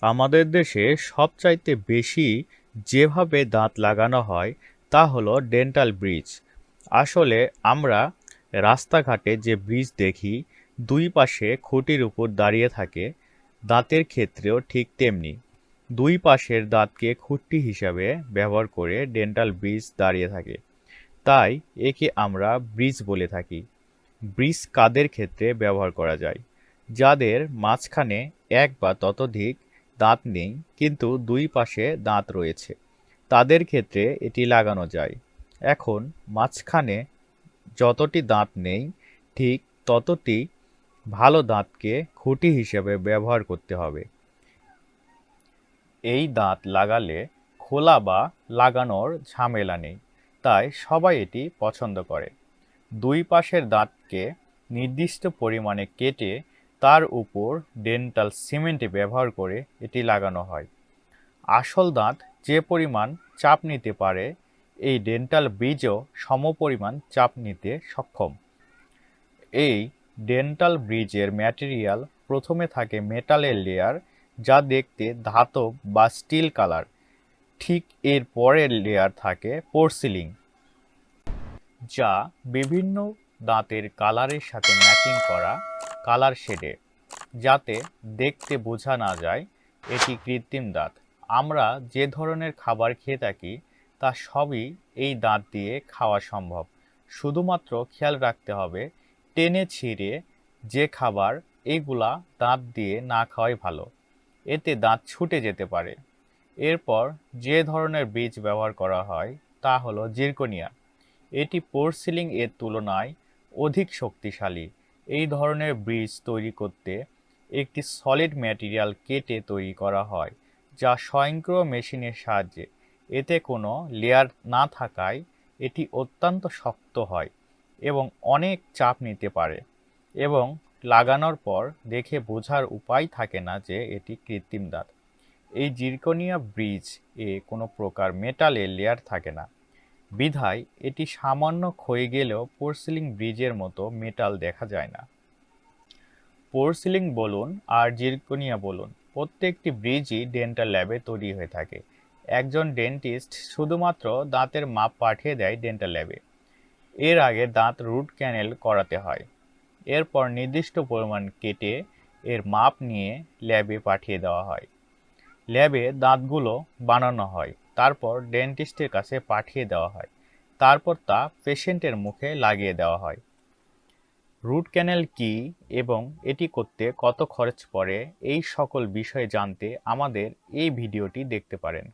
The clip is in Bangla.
আমাদের দেশে সবচাইতে বেশি যেভাবে দাঁত লাগানো হয়, তা হলো ডেন্টাল ব্রিজ। আসলে আমরা রাস্তাঘাটে যে ব্রিজ দেখি, দুই পাশে খুঁটির উপর দাঁড়িয়ে থাকে, দাঁতের ক্ষেত্রেও ঠিক তেমনি। দুই পাশের দাঁতকে খুঁটি হিসাবে ব্যবহার করে ডেন্টাল ব্রিজ দাঁড়িয়ে থাকে। তাই একে আমরা ব্রিজ বলে থাকি। ব্রিজ কাদের ক্ষেত্রে ব্যবহার করা যায়? যাদের মাঝখানে এক বা ততোধিক দাঁত নেই, কিন্তু দুই পাশে দাঁত রয়েছে। তাদের ক্ষেত্রে এটি লাগানো যায়। এখন মাঝখানে যতটি দাঁত নেই, ঠিক ততটি ভালো দাঁতকে খুঁটি হিসেবে ব্যবহার করতে হবে। এই দাঁত লাগালে খোলা বা লাগানোর ঝামেলা নেই, তাই সবাই এটি পছন্দ করে। দুই পাশের দাঁতকে নির্দিষ্ট পরিমাণে কেটে তার উপর ডেন্টাল সিমেন্ট ব্যবহার করে এটি লাগানো হয়। আসল দাঁত যে পরিমাণ চাপ নিতে পারে, এই ডেন্টাল ব্রিজও সমপরিমাণ চাপ নিতে সক্ষম। এই ডেন্টাল ব্রিজের ম্যাটেরিয়াল প্রথমে থাকে মেটালের লেয়ার, যা দেখতে ধাতব বা স্টিল কালার। ঠিক এর পরের লেয়ার থাকে পোর্সিলিং, যা বিভিন্ন দাঁতের কালারের সাথে ম্যাচিং করা কালার শেডে, যাতে দেখতে বোঝা না যায় এটি কৃত্রিম দাঁত। আমরা যে ধরনের খাবার খেয়ে থাকি, তা সবই এই দাঁত দিয়ে খাওয়া সম্ভব। শুধুমাত্র খেয়াল রাখতে হবে, টেনে ছিঁড়ে যে খাবার এইগুলা দাঁত দিয়ে না খাওয়াই ভালো। এতে দাঁত ছুটে যেতে পারে। এরপর যে ধরনের বীজ ব্যবহার করা হয়, তা হলো জিরকোনিয়া। এটি পোর্সিলিং এর তুলনায় অধিক শক্তিশালী। এই ধরনের ব্রিজ তৈরি করতে একটি সলিড ম্যাটেরিয়াল কেটে তৈরি করা হয়, যা স্বয়ংক্রিয় মেশিনের সাহায্যে। এতে কোনো লেয়ার না থাকায় এটি অত্যন্ত শক্ত হয় এবং অনেক চাপ নিতে পারে এবং লাগানোর পর দেখে বোঝার উপায় থাকে না যে এটি কৃত্রিম দাঁত। এই জিরকোনিয়া ব্রিজ এ কোনো প্রকার মেটালের লেয়ার থাকে না। বিধায় এটি সামান্য ক্ষয়ে গেলেও পোর্সিলিং ব্রিজের মতো মেটাল দেখা যায় না। পোর্সিলিং বলুন আর জিরকোনিয়া বলুন, প্রত্যেকটি ব্রিজই ডেন্টাল ল্যাবে তৈরি হয়ে থাকে। একজন ডেন্টিস্ট শুধুমাত্র দাঁতের মাপ পাঠিয়ে দেয় ডেন্টাল ল্যাবে। এর আগে দাঁত রুট ক্যানেল করাতে হয়। এরপর নির্দিষ্ট পরিমাণ কেটে এর মাপ নিয়ে ল্যাবে পাঠিয়ে দেওয়া হয়। ল্যাবে দাঁতগুলো বানানো হয়। তারপর ডেন্টিস্টের কাছে পাঠিয়ে দেওয়া হয়। তারপর তা পেশেন্টের মুখে লাগিয়ে দেওয়া হয়। রুট ক্যানেল কি এবং এটি করতে কত খরচ পড়ে এই সকল বিষয়ে জানতে আমাদের এই ভিডিওটি দেখতে পারেন।